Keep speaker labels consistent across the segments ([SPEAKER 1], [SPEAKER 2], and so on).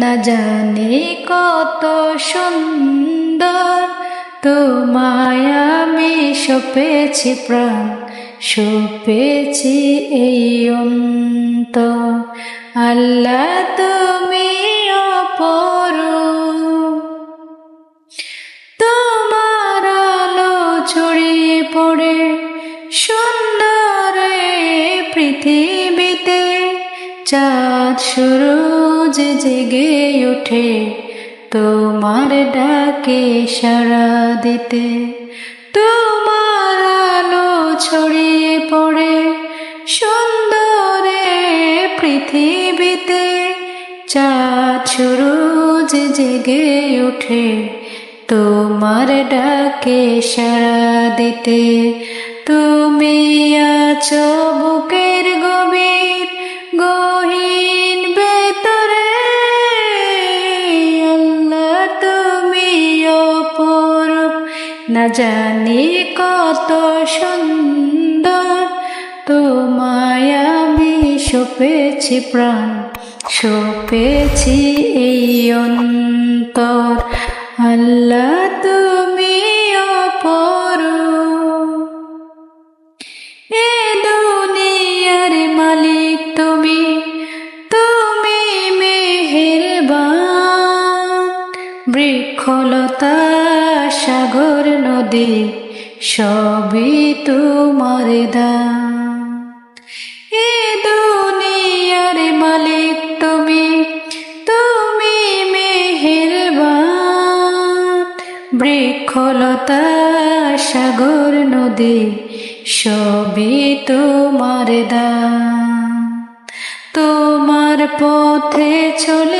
[SPEAKER 1] না জানি কত সুন্দর। তোমায় আমি সপেছি প্রাণ সপেছি এই অন্ত আল্লাহ তুমি চাঁদ সুরজ জেগে ওঠে তোমার ডাকে সাড়া দিতে। তোমার আলো ছড়িয়ে পড়ে সুন্দরে পৃথিবীতে। চাঁদ সুরজ জেগে ওঠে তোমার ডাকে সাড়া দিতে। তুমি আছো বুকের গভীর না জানি কত সুন্দর। তোমায় আমি সপেছি প্রাণ, সপেছি এই অন্তর। আল্লাহ তুমি অপরূপ। এ দুনিয়ার মালিক তুমি তুমি মেহেরবান। বৃক্ষলতা সাগর নদী, সবই তোমার এ দুনিয়ার মালিক তুমি তুমি মেহেরবান। বৃক্ষলতা, সাগর নদী, সবই তোমার দান। তোমার পথে চলে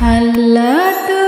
[SPEAKER 1] আল্লাহ